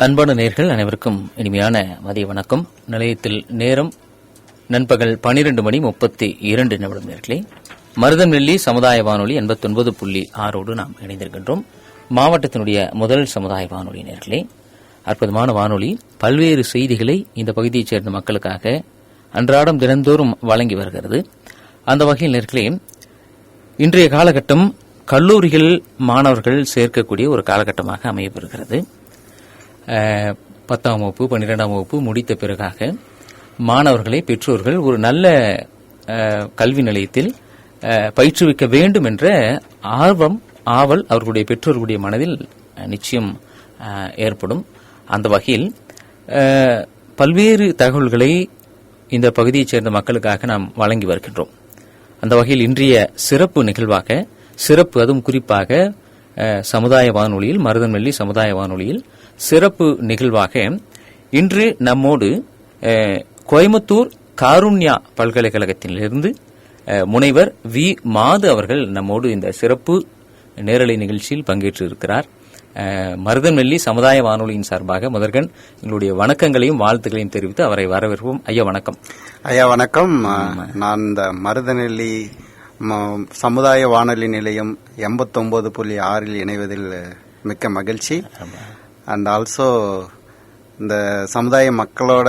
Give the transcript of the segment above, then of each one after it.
அன்பான நேர்கள் அனைவருக்கும் இனிமையான மதிய வணக்கம். நிலையத்தில் நேரம் நண்பகல் பனிரெண்டு மணி முப்பத்தி இரண்டு நிமிடம் நேர்களே. மருதநெல்லி சமுதாய வானொலி எண்பத்தொன்பது புள்ளி ஆறோடு நாம் இணைந்திருக்கின்றோம். மாவட்டத்தினுடைய முதல் சமுதாய வானொலி நேர்களே. அற்புதமான வானொலி. பல்வேறு செய்திகளை இந்த பகுதியைச் சேர்ந்த மக்களுக்காக அன்றாடம் தினந்தோறும் வழங்கி வருகிறது. அந்த வகையில் நேர்களே இன்றைய காலகட்டம் கல்லூரிகள் மாணவர்கள் சேர்க்கக்கூடிய ஒரு காலகட்டமாக அமையப்பெறுகிறது பத்தாம் வகுப்பு பன்னிரெண்டாம் வகுப்பு முடித்த பிறகாக மாணவர்களை பெற்றோர்கள் ஒரு நல்ல கல்வி நிலையத்தில் பயிற்றுவிக்க வேண்டும் என்ற ஆர்வம் ஆவல் அவர்களுடைய பெற்றோர்களுடைய மனதில் நிச்சயம் ஏற்படும். அந்த வகையில் பல்வேறு தகவல்களை இந்த பகுதியைச் சேர்ந்த மக்களுக்காக நாம் வழங்கி வருகின்றோம். அந்த வகையில் இன்றைய சிறப்பு நிகழ்வாக சிறப்பு அதுவும் குறிப்பாக சமுதாய வானொலியில் மருதன்வெள்ளி சமுதாய வானொலியில் சிறப்பு நிகழ்வாக இன்று நம்மோடு கோயம்புத்தூர் காருண்யா பல்கலைக்கழகத்திலிருந்து முனைவர் வி. மாது அவர்கள் நம்மோடு இந்த சிறப்பு நேரலை நிகழ்ச்சியில் பங்கேற்று இருக்கிறார் மருதநெல்லி சமுதாய வானொலியின் சார்பாக முதற்கண் எங்களுடைய வணக்கங்களையும் வாழ்த்துக்களையும் தெரிவித்து அவரை வரவேற்போம். ஐயா வணக்கம். ஐயா வணக்கம். நான் இந்த மருதநெல்லி சமுதாய வானொலி நிலையம் எண்பத்தொன்பது புள்ளி ஆறில் இணைவதில் மிக்க மகிழ்ச்சி. அண்ட் ஆல்சோ இந்த சமுதாய மக்களோட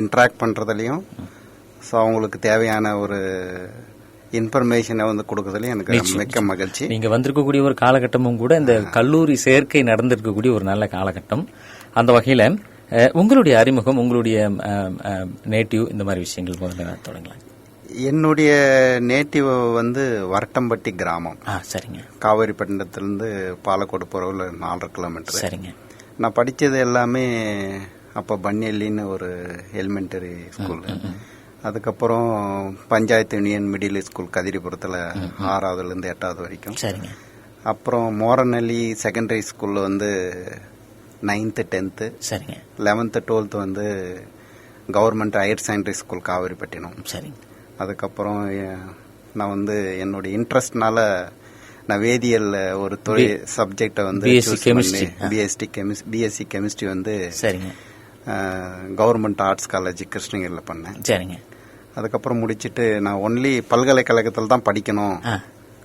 இன்ட்ராக்ட் பண்றதுலயும் ஸோ அவங்களுக்கு தேவையான ஒரு இன்ஃபர்மேஷனை வந்து கொடுக்கறதுலயும் எனக்கு மிக்க மகிழ்ச்சி. நீங்க வந்திருக்கக்கூடிய ஒரு காலகட்டமும் கூட இந்த கல்லூரி சேர்க்கை நடந்திருக்கக்கூடிய ஒரு நல்ல காலகட்டம். அந்த வகையில உங்களுடைய அறிமுகம் உங்களுடைய நேட்டிவ் இந்த மாதிரி விஷயங்கள் முதல்ல தொடங்கலாம். என்னுடைய நேட்டிவ் வந்து வரட்டம்பட்டி கிராமம். சரிங்க. காவேரிப்பட்டினத்திலிருந்து பாலக்கோடு போகிற நாலரை கிலோமீட்டர் சரிங்க. நான் படித்தது எல்லாமே அப்போ பன்னியல்லின்னு ஒரு எலிமெண்டரி ஸ்கூல் அதுக்கப்புறம் பஞ்சாயத்து யூனியன் மிடில் ஸ்கூல் கதிரிபுரத்தில் ஆறாவதுலேருந்து எட்டாவது வரைக்கும். அப்புறம் மோரநல்லி செகண்டரி ஸ்கூலில் வந்து நைன்த்து டென்த்து சரிங்க. லெவன்த்து டுவெல்த்து வந்து government higher secondary school Kaveripattinam. சரிங்க. அதுக்கப்புறம் நான் வந்து என்னுடைய இன்ட்ரெஸ்ட்னால நான் வேதியியல் ஒரு தொழில் சப்ஜெக்டை வந்து BSc chemistry. BST chemist BSc chemistry வந்து சரிங்க. கவர்மெண்ட் ஆர்ட்ஸ் காலேஜ் கிருஷ்ணகிரியில் பண்ணேன். சரிங்க. அதுக்கப்புறம் முடிச்சிட்டு நான் ஒன்லி பல்கலைக்கழகத்தில் தான் படிக்கணும்.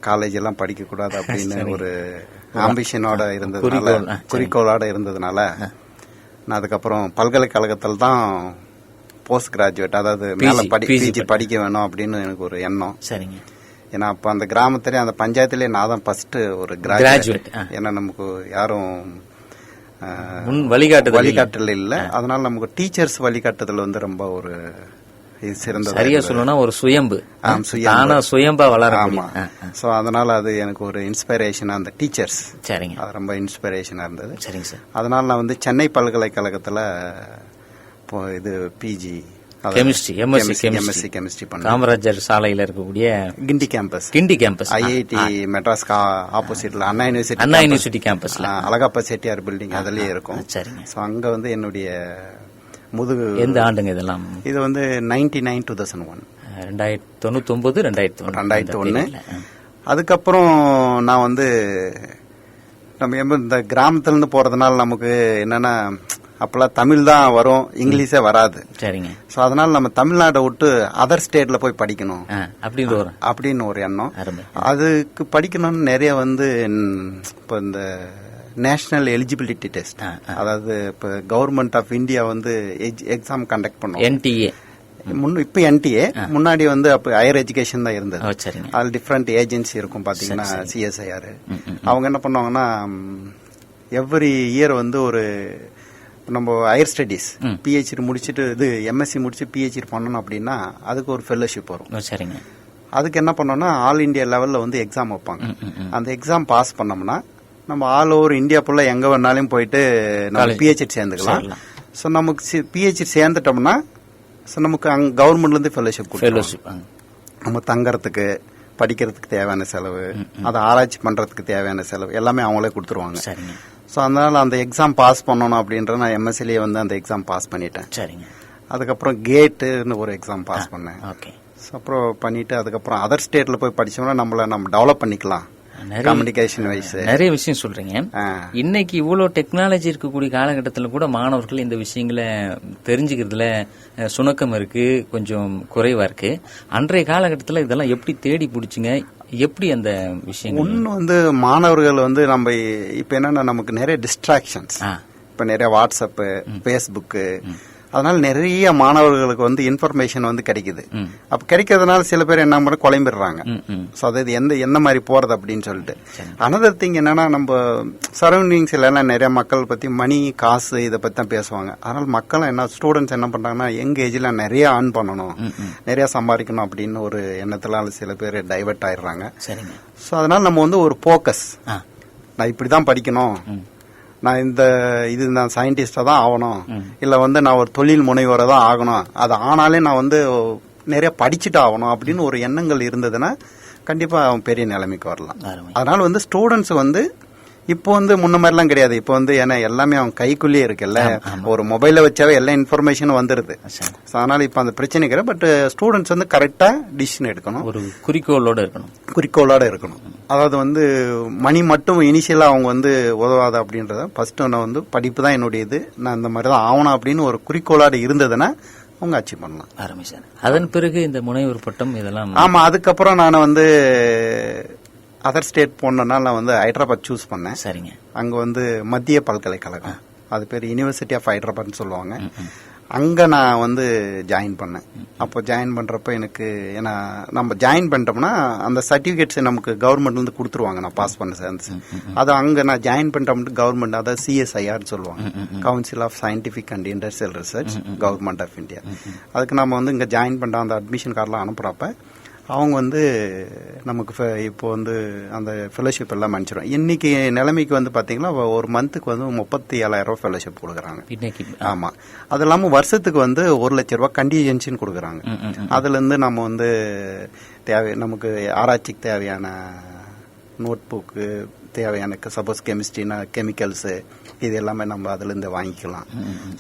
காலேஜ் எல்லாம் படிக்க கூடாது அப்படின்னு ஒரு ஆம்பிஷனோட இருந்ததுனால. குறிக்கோளோட இருந்ததுனால நான் அதுக்கப்புறம் பல்கலைக்கழகத்தில் தான் போஸ்ட் கிராஜுவேட் அதாவது மேல படி பிஜி படிக்க வேணும் அப்படின்னு எனக்கு ஒரு எண்ணம். சரிங்க. ஏன்னா அப்ப அந்த கிராமத்திலே அந்த பஞ்சாயத்திலே நான் தான் ஃபர்ஸ்ட் ஒரு கிராஜுவேட். ஏன்னா நமக்கு யாரும் முன் வழிகாட்டுதல் இல்லை. அதனால நமக்கு டீச்சர்ஸ் வழிகாட்டுதல் வந்து ரொம்ப ஒரு இது சிறந்ததா சரியா. சொல்லணும்னா ஒரு சுயம்பு. ஆம், சுயம்பு. வளர ஆமா. சோ அதனால அது எனக்கு ஒரு இன்ஸ்பிரேஷன் அந்த டீச்சர்ஸ் சரிங்க. அது ரொம்ப இன்ஸ்பிரேஷனா இருந்தது. சரிங்க சார். அதனால நான் வந்து சென்னை பல்கலைக்கழகத்துல இப்போ இது PG MSc chemistry. MSc chemistry பண்ணேன் காமராஜர் சாலையில இருக்கக்கூடிய Guindy campus Guindy campus IIT Madras ஆப்போசிட்ல அண்ணா யூனிவர்சிட்டி அண்ணா யூனிவர்சிட்டி கேம்பஸ்ல அழகப்பா செட்டியார் பில்டிங் அதுலயே இருக்கும். சரிங்க. சோ அங்க வந்து என்னுடைய முதுகு எந்த ஆண்டுங்க இதெல்லாம்? இது வந்து ninety nine two thousand one ரெண்டாயிரத்தி தொண்ணூத்தி ஒன்பது ரெண்டாயிரத்தி. ரெண்டாயிரத்தி ஒன்று. அதுக்கப்புறம் நான் வந்து நம்ம எப்ப இந்த கிராமத்துல இருந்து போறதுனால நமக்கு என்னன்னா அப்பெல்லாம் தமிழ் தான் வரும் இங்கிலீஷே வராது. சரிங்க. ஸோ அதனால நம்ம தமிழ்நாட்டை விட்டு அதர் ஸ்டேட்ல போய் படிக்கணும். ஆ, அப்படின்ற ஒரு அப்படின்னு ஒரு எண்ணம். அதுக்கு படிக்கணும்னு நிறைய வந்து இப்போ இந்த நேஷனல் எலிஜிபிலிட்டி டெஸ்ட் அதாவது இப்போ கவர்மெண்ட் ஆஃப் இந்தியா வந்து எக்ஸாம் கண்டக்ட் பண்ணும். என்டிஏ முன்ன இப்போ என்டிஏ முன்னாடி வந்து அப்போ ஹையர் எஜுகேஷன் தான் இருந்தது. அதில் டிஃப்ரெண்ட் ஏஜென்சி இருக்கும் பாத்தீங்கன்னா சிஎஸ்ஐஆர் அவங்க என்ன பண்ணுவாங்கன்னா எவ்ரி இயர் வந்து ஒரு நம்ம ஹையர் ஸ்டடீஸ் பிஹெச்டி முடிச்சுட்டு இது எம்எஸ்சி முடிச்சு பிஹெச்டி பண்ணணும் அப்படின்னா அதுக்கு ஒரு ஃபெல்லோஷிப் வரும். சரிங்க. அதுக்கு என்ன பண்ணோம்னா ஆல் இந்தியா லெவல்ல வந்து எக்ஸாம் வைப்பாங்க. அந்த எக்ஸாம் பாஸ் பண்ணோம்னா நம்ம ஆல் ஓவர் இந்தியா ஃபுல்லா எங்க வேணாலும் போயிட்டு நம்ம. பிஹெச்டி சேர்ந்துக்கலாம். ஸோ நமக்கு பிஹெச்டி சேர்ந்துட்டோம்னா ஸோ நமக்கு அங்க கவர்மெண்ட்ல இருந்து ஃபெல்லோஷிப் ஃபெலோஷிப் நம்ம தங்கறதுக்கு படிக்கிறதுக்கு தேவையான செலவு அதை ஆராய்ச்சி பண்றதுக்கு தேவையான செலவு எல்லாமே அவங்களே கொடுத்துருவாங்க. ஸோ அதனால அந்த எக்ஸாம் பாஸ் பண்ணணும் அப்படின்ற நான் எம்எஸ்சிலேயே வந்து அந்த எக்ஸாம் பாஸ் பண்ணிட்டேன். சரிங்க. அதுக்கப்புறம் கேட்டுன்னு ஒரு எக்ஸாம் பாஸ் பண்ணேன். ஓகே So, அப்புறம் பண்ணிட்டு அதுக்கப்புறம் அதர் ஸ்டேட்ல போய் படிச்சோம்னா நம்மள நம்ம டெவலப் பண்ணிக்கலாம். கம்யூனிகேஷன் வைஸ் நிறைய விஷயம் சொல்றீங்க. இன்னைக்கு இவ்வளவு டெக்னாலஜி இருக்கக்கூடிய காலகட்டத்தில் கூட மாணவர்கள் இந்த விஷயங்களை தெரிஞ்சுக்கிறதுல சுணக்கம் இருக்கு கொஞ்சம் குறைவா இருக்கு. அன்றைய காலகட்டத்தில் இதெல்லாம் எப்படி தேடி பிடிச்சிங்க? எப்படி அந்த விஷயங்கள்? ஒன்று வந்து மாணவர்கள் வந்து நம்ம இப்போ என்னன்னா நமக்கு நிறைய டிஸ்ட்ராக்ஷன்ஸ். இப்போ நிறைய வாட்ஸ்அப்பு ஃபேஸ்புக்கு அதனால நிறைய மாணவர்களுக்கு வந்து இன்ஃபர்மேஷன் வந்து கிடைக்குது. அப்ப கிடைக்கிறதுனால சில பேர் என்ன பண்ண குழம்பிடுறாங்க. ஸோ அதாவது எந்த எந்த மாதிரி போறது அப்படின்னு சொல்லிட்டு. அனதர் திங் என்னன்னா நம்ம சரௌண்டிங்ஸ்ல எல்லாம் நிறைய மக்கள் பத்தி மணி காசு இதை பத்தி தான் பேசுவாங்க. அதனால மக்களும் என்ன ஸ்டூடெண்ட்ஸ் என்ன பண்றாங்கன்னா யங் ஏஜ்ல நிறைய ஆன் பண்ணணும். நிறைய சம்பாதிக்கணும் அப்படின்னு ஒரு எண்ணத்துல சில பேர் டைவர்ட் ஆயிடுறாங்க. ஸோ அதனால நம்ம வந்து ஒரு ஃபோக்கஸ் ஆ. நான் இப்படி தான் படிக்கணும் நான் இந்த இது நான் சயின்டிஸ்டா தான் ஆகணும். இல்ல வந்து நான் ஒரு தொழில் முனைவரை தான் ஆகணும். அது ஆனாலே நான் வந்து நிறைய படிச்சுட்டு ஆகணும் அப்படின்னு ஒரு எண்ணங்கள் இருந்ததுன்னா கண்டிப்பா அவன் பெரிய நிலைமைக்கு வரலாம். அதனால வந்து ஸ்டூடெண்ட்ஸ் வந்து இப்போ வந்து முன்ன மாதிரிலாம் கிடையாது. இப்போ வந்து ஏன்னா எல்லாமே அவன் கைக்குள்ளேயே இருக்குல்ல. ஒரு மொபைல வச்சாவே எல்லா இன்ஃபர்மேஷனும் வந்துருது. அதனால இப்போ அந்த பிரச்சனை கிடையாது. பட் ஸ்டூடெண்ட்ஸ் வந்து கரெக்டா டிசிஷன் எடுக்கணும். ஒரு குறிக்கோளோட இருக்கணும். குறிக்கோளோட இருக்கணும். அதாவது வந்து மணி மட்டும் இனிஷியலா அவங்க வந்து உதவாது அப்படின்றத ஃபர்ஸ்ட் நான் வந்து படிப்பு தான் என்னுடைய இது நான் இந்த மாதிரி தான் ஆகணும் அப்படின்னு ஒரு குறிக்கோளோட இருந்ததுன்னா அவங்க அச்சீவ் பண்ணலாம். அருமை சார். அதன் பிறகு இந்த முனைவர் பட்டம் இதெல்லாம் ஆமா அதுக்கப்புறம் நான் வந்து அதர் ஸ்டேட் போனனால நான் வந்து ஹைதராபாத் சூஸ் பண்ணேன். சரிங்க. அங்க வந்து மத்திய பல்கலைக்கழகம். அது பேர் யுனிவர்சிட்டி ஆஃப் ஹைதராபாத்னு சொல்லுவாங்க. அங்க நான் வந்து ஜாயின் பண்ணேன். அப்போ ஜாயின் பண்றப்ப எனக்கு ஏன்னா நம்ம ஜாயின் பண்ணிட்டோம்னா அந்த சர்டிபிகேட்ஸ் நமக்கு கவர்மெண்ட்ல இருந்து கொடுத்துருவாங்க. நான் பாஸ் பண்ண சேர்ந்து. அது அங்க நான் ஜாயின் பண்ணிட்டோம்னு கவர்மெண்ட் அதாவது சிஎஸ்ஐஆர் சொல்லுவாங்க. Council of scientific and industrial research government of India அதுக்கு நம்ம வந்து இங்க ஜாயின் பண்ண அந்த அட்மிஷன் கார்டெலாம் அனுப்புறப்ப அவங்க வந்து நமக்கு ஃப- இப்போ வந்து அந்த ஃபெலோஷிப் எல்லாம் மன்னிச்சிடும் இன்னைக்கு நிலைமைக்கு வந்து பாத்தீங்கன்னா ஒரு மந்த்துக்கு வந்து முப்பத்தி ஏழாயிரம் ரூபாய் ஃபெலோஷிப் கொடுக்குறாங்க. இன்னைக்கு. ஆமா. அது இல்லாம வருஷத்துக்கு வந்து ஒரு லட்ச ரூபாய் கண்டிஜென்சின்னு கொடுக்குறாங்க. அதுல இருந்து நம்ம வந்து தேவை நமக்கு ஆராய்ச்சிக்கு தேவையான நோட் புக்கு தேவையான சப்போஸ் கெமிஸ்ட்ரினா கெமிக்கல்ஸ் இது எல்லாமே நம்ம அதுல இருந்து வாங்கிக்கலாம்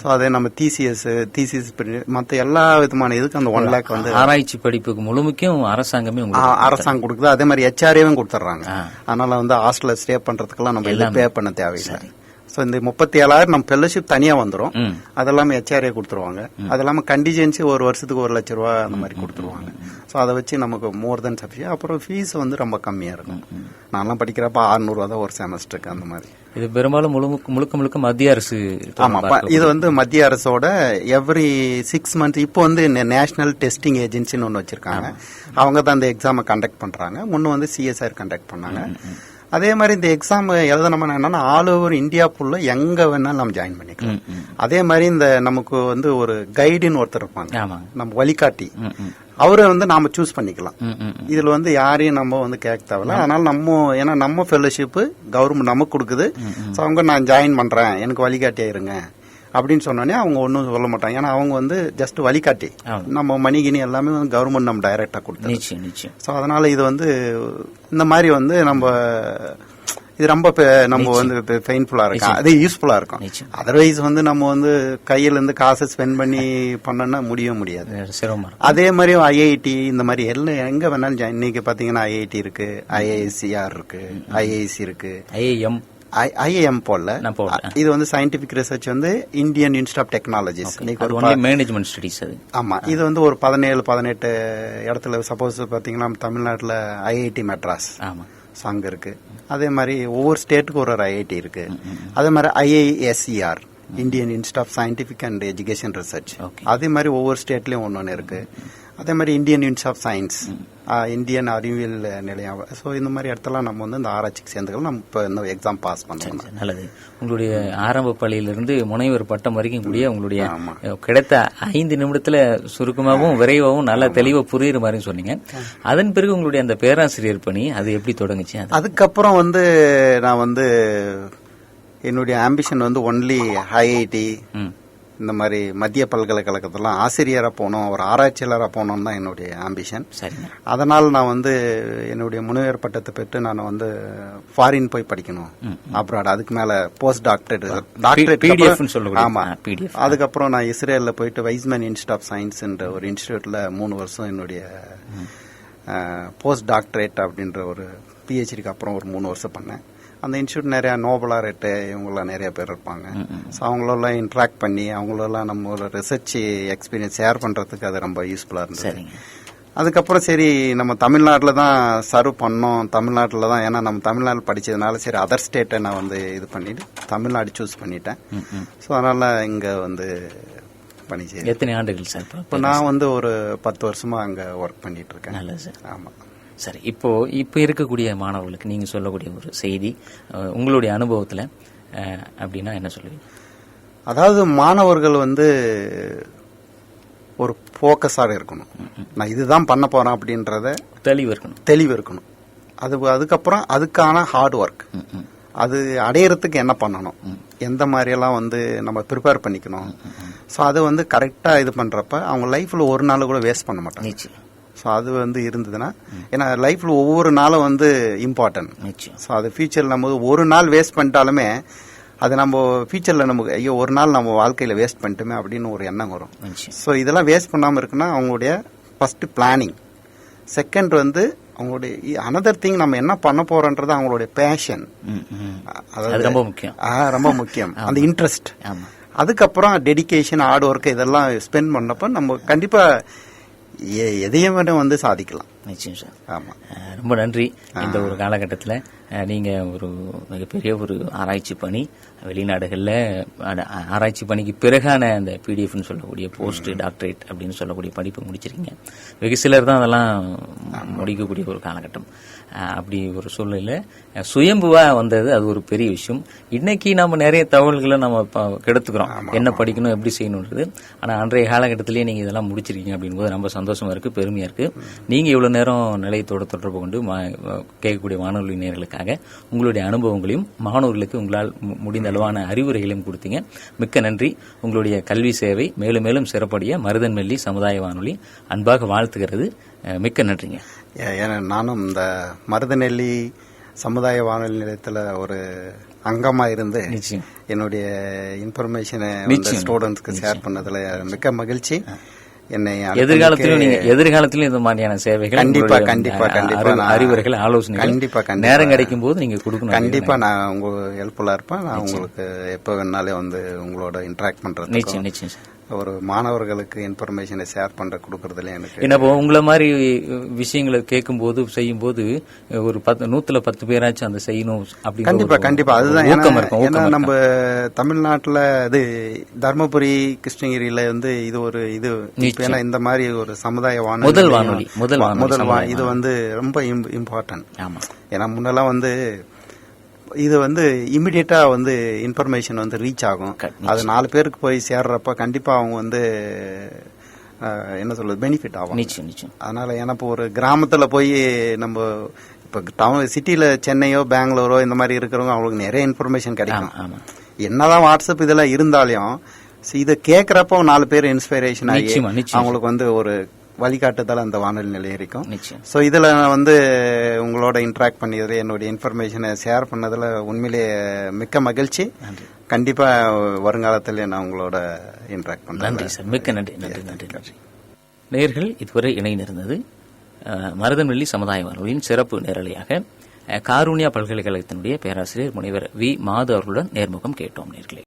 ஸோ அதே நம்ம டிசிஎஸ் டிசிஎஸ் மற்ற எல்லா விதமான இதுக்கு அந்த ஒன் லேக் வந்து ஆராய்ச்சி படிப்புக்கு முழுமைக்கும் அரசாங்கமே அரசாங்கம் கொடுக்குது. அதே மாதிரி ஹெச்ஆர்ஏவும் கொடுத்துட்றாங்க. அதனால வந்து ஹாஸ்டல்ல ஸ்டே பண்றதுக்கெல்லாம் நம்ம எல்லாம். பே பண்ண தேவையில்லை. ஸோ இந்த முப்பத்தி ஏழாயிரம் நம்ம ஃபெல்லோஷிப் தனியா வந்துரும். ம். அதெல்லாம் ஹெச்ஆர்ஏ கொடுத்துருவாங்க. அது இல்லாம கண்டிஜென்சி ஒரு வருஷத்துக்கு ஒரு லட்ச ரூபா அந்த மாதிரி கொடுத்துருவாங்க. ஸோ அதை வச்சு நமக்கு மோர் தென் சஃபிஷியன் அப்புறம் ஃபீஸ் வந்து ரொம்ப கம்மியா இருக்கும். நான்லாம் படிக்கிறப்ப 600 ரூபா தான் ஒரு செமஸ்டருக்கு அந்த மாதிரி. இது பெரும்பாலும் முழுக்க முழுக்க முழுக்க மத்திய அரசு ஆமா இது வந்து மத்திய அரசோட எவ்ரி சிக்ஸ் மந்த் இப்போ வந்து நேஷனல் டெஸ்டிங் ஏஜென்சின்னு ஒன்று வச்சிருக்காங்க. அவங்க தான் இந்த எக்ஸாமை கண்டக்ட் பண்றாங்க. முன்ன வந்து சிஎஸ்ஆர் கண்டக்ட் பண்ணாங்க. அதே மாதிரி இந்த எக்ஸாம் எழுதணும்னா என்னன்னா ஆல் ஓவர் இந்தியா ஃபுல்லா எங்க வேணாலும் நம்ம ஜாயின் பண்ணிக்கலாம். அதே மாதிரி இந்த நமக்கு வந்து ஒரு கைடுன்னு ஒருத்தர் இருப்பாங்க. நம்ம வழிகாட்டி. அவரை வந்து நாம சூஸ் பண்ணிக்கலாம். இதுல வந்து யாரையும் நம்ம வந்து கேட்க தேவையில்ல. அதனால நம்ம ஏன்னா நம்ம ஃபெல்லோஷிப் கவர்மெண்ட் நமக்கு கொடுக்குது. ஸோ அவங்க நான் ஜாயின் பண்றேன். எனக்கு வழிகாட்டியா இருங்க. அப்படின்னு சொன்னோடனே அவங்க ஒன்றும் சொல்ல மாட்டாங்க. ஏன்னா அவங்க வந்து ஜஸ்ட் வழிகாட்டி. நம்ம மணிகினி எல்லாமே வந்து கவர்மெண்ட் நம்ம டைரக்டா நிச்சயம் ஸோ அதனால இது வந்து இந்த மாதிரி வந்து நம்ம இது ரொம்ப நம்ம வந்து பெயின்ஃபுல்லா இருக்கும் அது யூஸ்ஃபுல்லா இருக்கும். அதர்வைஸ் வந்து நம்ம வந்து கையில இருந்து காசை ஸ்பெண்ட் பண்ணி பண்ணோம்னா முடியவே முடியாது. அதே மாதிரி ஐஐடி இந்த மாதிரி எல்லாம் எங்க வேணாலும் இன்னைக்கு பாத்தீங்கன்னா ஐஐடி இருக்கு ஐஐசிஆர் இருக்கு ஐஐசி இருக்கு. ஐஐஎம் நான் போடல. இது வந்து சயின்டிபிக் ரிசர்ச் வந்து Indian institute of technologies management studies ஆமா. இது வந்து ஒரு பதினேழு பதினெட்டு இடத்துல சப்போஸ் பாத்தீங்கன்னா தமிழ்நாட்டுல ஐஐடி மெட்ராஸ். ஆமா. ஸோ அங்க இருக்கு. அதே மாதிரி ஒவ்வொரு ஸ்டேட்டுக்கு ஒரு ஒரு ஐஐடி இருக்கு. அதே மாதிரி IISCR Indian institute of scientific and education research. அதே மாதிரி ஒவ்வொரு ஸ்டேட்லயும் ஒன்று ஒன்று இருக்கு. அதே மாதிரி Indian institute of science Indian அறிவியல் நிலையம். ஸோ இந்த மாதிரி இடத்தெல்லாம் நம்ம வந்து இந்த ஆராய்ச்சிக்கு சேர்ந்துக்கலாம். நம்ம இப்போ இந்த எக்ஸாம் பாஸ் பண்ணணும் சரி, நல்லது. உங்களுடைய ஆரம்ப பள்ளியிலிருந்து முனைவர் பட்டம் வரைக்கும் கூடிய உங்களுடைய கிடைத்த ஐந்து நிமிடத்துல சுருக்கமாகவும் விரைவாகவும் நல்லா தெளிவா புரியுற மாதிரி சொன்னீங்க. அதன் பிறகு உங்களுடைய அந்த பேராசிரியர் பணி அது எப்படி தொடங்குச்சு? அது அதுக்கப்புறம் வந்து நான் வந்து என்னுடைய ஆம்பிஷன் வந்து ஒன்லி ஐஐடி. இந்த மாதிரி மத்திய பல்கலைக்கழகத்தெல்லாம் ஆசிரியராக போகணும் ஒரு ஆராய்ச்சியாளராக போகணும்னு தான் என்னுடைய ஆம்பிஷன் சரிங்க அதனால் நான் வந்து என்னுடைய முனைவர் பட்டத்தை பெற்று நான் வந்து ஃபாரின் போய் படிக்கணும் அப்ராட் அதுக்கு மேல போஸ்ட் டாக்டரேட் PDF ன்னு சொல்லக்கூடிய. ஆமா. ஆ, PDF. அதுக்கப்புறம் நான் இஸ்ரேல்ல போயிட்டு வைஸ்மேன் இன்ஸ்டியூட் ஆஃப் சயின்ஸ்ன்ற ஒரு இன்ஸ்டியூட்ல மூணு வருஷம் என்னுடைய போஸ்ட் டாக்டரேட் அப்படின்ற ஒரு பிஹெச்டிக்கு அப்புறம் ஒரு மூணு வருஷம் பண்ணேன். அந்த இன்ஸ்டியூட் நிறைய நோபலா ரேட்டு இவங்களாம் நிறைய பேர் இருப்பாங்க. ஸோ அவங்களெல்லாம் இன்ட்ராக்ட் பண்ணி அவங்களெல்லாம் நம்ம ரிசர்ச் எக்ஸ்பீரியன்ஸ் ஷேர் பண்ணுறதுக்கு அது ரொம்ப யூஸ்ஃபுல்லாக இருந்தது. அதுக்கப்புறம் சரி நம்ம தமிழ்நாட்டில் தான் சர்வ் பண்ணோம். தமிழ்நாட்டில் தான் ஏன்னா நம்ம தமிழ்நாடு படிச்சதுனால சரி அதர் ஸ்டேட்டை நான் வந்து இது பண்ணிட்டு தமிழ்நாடு சூஸ் பண்ணிட்டேன். ஸோ அதனால இங்கே வந்து பண்ணி செய்யுது எத்தனை ஆண்டுகள் சார் இப்போ? நான் வந்து ஒரு பத்து வருஷமா அங்கே ஒர்க் பண்ணிட்டு இருக்கேன். நல்லது சார் ஆமாம் சரி இப்போ இப்போ இருக்கக்கூடிய மாணவர்களுக்கு நீங்க சொல்லக்கூடிய ஒரு செய்தி உங்களுடைய அனுபவத்துல அப்படின்னா என்ன சொல்லுவீங்க? அதாவது மாணவர்கள் வந்து ஒரு ஃபோக்கஸாக இருக்கணும். நான் இதுதான் பண்ண போறேன் அப்படின்றத தெளிவு இருக்கணும். தெளிவு இருக்கணும். அது அதுக்கப்புறம் அதுக்கான ஹார்ட் ஒர்க். அது அடையறதுக்கு என்ன பண்ணணும்? எந்த மாதிரியெல்லாம் வந்து நம்ம ப்ரிப்பேர் பண்ணிக்கணும்? ஸோ அது வந்து கரெக்டாக இது பண்ணுறப்ப அவங்க லைஃப்பில் ஒரு நாள் கூட வேஸ்ட் பண்ண மாட்டாங்க. ஸோ அது வந்து இருந்ததுன்னா ஏன்னா லைஃப்பில் ஒவ்வொரு நாளும் வந்து இம்பார்ட்டன்ட் ஸோ அது ஃபியூச்சரில் நம்ம ஒரு நாள் வேஸ்ட் பண்ணிட்டாலுமே அது நம்ம ஃபியூச்சரில் நமக்கு ஐயோ ஒரு நாள் நம்ம வாழ்க்கையில் வேஸ்ட் பண்ணிட்டோமே அப்படின்னு ஒரு எண்ணம் வரும். ஸோ இதெல்லாம் வேஸ்ட் பண்ணாமல் இருக்குன்னா அவங்களுடைய ஃபர்ஸ்ட் பிளானிங் செகண்ட் வந்து அவங்களுடைய அனதர் திங் நம்ம என்ன பண்ண போறோன்றது அவங்களுடைய பேஷன் ம், ம். அது ரொம்ப முக்கியம். ரொம்ப முக்கியம். அந்த இன்ட்ரெஸ்ட் அதுக்கப்புறம் டெடிகேஷன் ஹார்ட் ஒர்க் இதெல்லாம் ஸ்பெண்ட் பண்ணப்ப நம்ம கண்டிப்பா எ- எதையும் வந்து சாதிக்கலாம். நிச்சயம் சார். ஆமா. அஹ், ரொம்ப நன்றி. இந்த ஒரு காலகட்டத்தில் நீங்க ஒரு மிகப்பெரிய ஒரு ஆராய்ச்சி பணி வெளிநாடுகளில் ஆராய்ச்சி பணிக்கு பிறகான அந்த பிடிஎஃப்னு சொல்லக்கூடிய போஸ்ட் டாக்டரேட் அப்படின்னு சொல்லக்கூடிய படிப்பு முடிச்சிருக்கீங்க. வெகு சிலர் தான் அதெல்லாம் முடிக்கக்கூடிய ஒரு காலகட்டம். அப்படி ஒரு சூழ்நிலை சுயம்புவா வந்தது அது ஒரு பெரிய விஷயம். இன்னைக்கு நம்ம நிறைய தகவல்களை நம்ம கெடுத்துக்கிறோம். என்ன படிக்கணும் எப்படி செய்யணுன்றது. ஆனா அன்றைய காலகட்டத்திலேயே நீங்க இதெல்லாம் முடிச்சிருக்கீங்க அப்படின்போது ரொம்ப சந்தோஷமா இருக்கு பெருமையா இருக்கு. நீங்க இவ்வளவு நேரம் நிலையத்தோட தொடர்பு கொண்டு கேட்கக்கூடிய மாணவர்களின் நேர்களுக்காக உங்களுடைய அனுபவங்களையும் மாணவர்களுக்கு உங்களால் முடிந்த அளவான அறிவுரைகளையும் கொடுத்தீங்க. மிக்க நன்றி. உங்களுடைய கல்வி சேவை மேலும் மேலும் சிறப்படைய மருதன் மெல்லி சமுதாய வானொலி அன்பாக வாழ்த்துகிறது. மிக்க நன்றிங்க. ஏன்னா நானும் இந்த மருதநெல்லி சமுதாய வானொலி நிலையத்துல ஒரு அங்கமா இருந்து என்னுடைய இன்ஃபர்மேஷனை. ஸ்டூடெண்ட்ஸ்க்கு ஷேர் பண்ணதுல மிக்க மகிழ்ச்சி. என்னை எதிர்காலத்திலும் நீங்க எதிர்காலத்திலும் இந்த மாதிரியான சேவைகள் கண்டிப்பா, கண்டிப்பா, கண்டிப்பா. அறிவுரைகள் ஆலோசனைகள் கண்டிப்பா. நேரம் கிடைக்கும் போது நீங்க கொடுக்கணும் கண்டிப்பா நான் உங்க ஹெல்ப்ஃபுல்லா இருப்பேன். நான் உங்களுக்கு எப்ப வேணாலும் வந்து உங்களோட இன்டராக்ட் பண்றதுக்கு நிச்சயம் நிச்சயம். ஒரு மாணவர்களுக்கு இன்ஃபர்மேஷனை ஷேர் பண்ற கொடுக்கறதுல எனக்கு என்ன உங்களை மாதிரி விஷயங்களை கேட்கும் போது செய்யும் போது ஒரு பத்து நூத்துல பத்து பேராச்சும் அந்த செய்யணும் அப்படின்னு கண்டிப்பா கண்டிப்பா. அதுதான் ஏன்னா நம்ம தமிழ்நாட்டுல இது தர்மபுரி கிருஷ்ணகிரியில வந்து இது ஒரு இது. ஏன்னா இந்த மாதிரி ஒரு சமுதாய வானொலி முதல் வானொலி, முதல் முதல் இது வந்து ரொம்ப இம்பார்ட்டன்ட் ஆமா. ஏன்னா முன்னெல்லாம் வந்து இது வந்து இமிடியேட்டா வந்து இன்ஃபர்மேஷன் வந்து ரீச் ஆகும். அது நாலு பேருக்கு போய் சேர்றப்ப கண்டிப்பா அவங்க வந்து என்ன சொல்றது பெனிஃபிட் ஆகும் நிச்சயம் நிச்சயம். அதனால ஏன்னா இப்போ ஒரு கிராமத்துல போய் நம்ம இப்போ டவுன் சிட்டில சென்னையோ பெங்களூரோ இந்த மாதிரி இருக்கிறவங்க அவங்களுக்கு நிறைய இன்ஃபர்மேஷன் கிடைக்கும். என்னதான் வாட்ஸ்அப் இதெல்லாம் இருந்தாலும் இதை கேட்கறப்போ நாலு பேர் இன்ஸ்பிரேஷன் ஆகி. அவங்களுக்கு வந்து ஒரு வழிகாட்டுதல் அந்த வானொலி நிலையம் இருக்கும். நிச்சயம். ஸோ இதில் நான் வந்து உங்களோட இன்ட்ராக்ட் பண்ணியதில் என்னுடைய இன்ஃபர்மேஷனை ஷேர் பண்ணதில் உண்மையிலேயே மிக்க மகிழ்ச்சி. கண்டிப்பாக வருங்காலத்தில் நான் உங்களோட இன்ட்ராக்ட் பண்ணுறேன் நன்றி சார் மிக்க நன்றி. நன்றி நன்றி நன்றி. நேர்கள் இதுவரை இணைந்திருந்தது மருதன்வெள்ளி சமுதாய வானொலியின் சிறப்பு நேரலையாக அஹ், காருண்யா பல்கலைக்கழகத்தினுடைய பேராசிரியர் முனைவர் வி. மாது அவர்களுடன் நேர்முகம் கேட்டோம் நேர்களே.